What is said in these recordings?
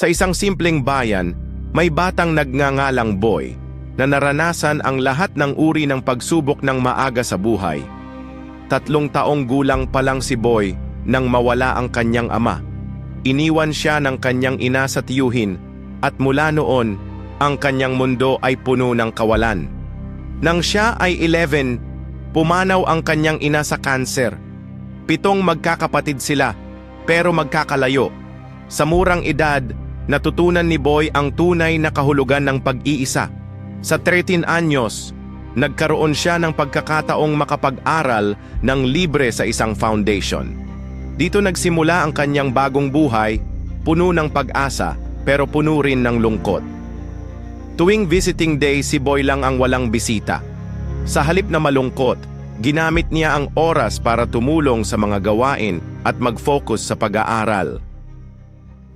Sa isang simpleng bayan, may batang nagngangalang boy na naranasan ang lahat ng uri ng pagsubok ng maaga sa buhay. Tatlong taong gulang pa lang si Boy nang mawala ang kanyang ama. Iniwan siya ng kanyang ina sa tiyuhin at mula noon, ang kanyang mundo ay puno ng kawalan. Nang siya ay 11, pumanaw ang kanyang ina sa kanser. Pitong magkakapatid sila, pero magkakalayo. Sa murang edad, natutunan ni Boy ang tunay na kahulugan ng pag-iisa. Sa 13 anyos, nagkaroon siya ng pagkakataong makapag-aral ng libre sa isang foundation. Dito nagsimula ang kanyang bagong buhay, puno ng pag-asa pero puno rin ng lungkot. Tuwing visiting day si Boy lang ang walang bisita. Sa halip na malungkot, ginamit niya ang oras para tumulong sa mga gawain at mag-focus sa pag-aaral.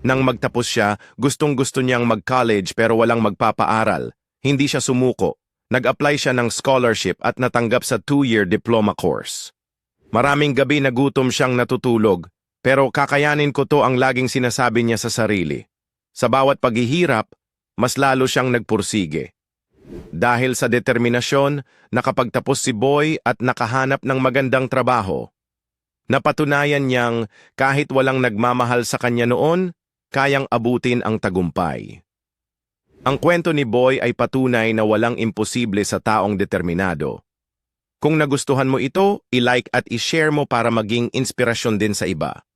Nang magtapos siya, gustong-gusto niyang mag-college pero walang magpapaaral. Hindi siya sumuko. Nag-apply siya ng scholarship at natanggap sa two-year diploma course. Maraming gabi na gutom siyang natutulog, pero kakayanin ko to ang laging sinasabi niya sa sarili. Sa bawat paghihirap, mas lalo siyang nagpursige. Dahil sa determinasyon, nakapagtapos si Boy at nakahanap ng magandang trabaho. Napatunayan niyang kahit walang nagmamahal sa kanya noon, kayang abutin ang tagumpay. Ang kwento ni Boy ay patunay na walang imposible sa taong determinado. Kung nagustuhan mo ito, i-like at i-share mo para maging inspirasyon din sa iba.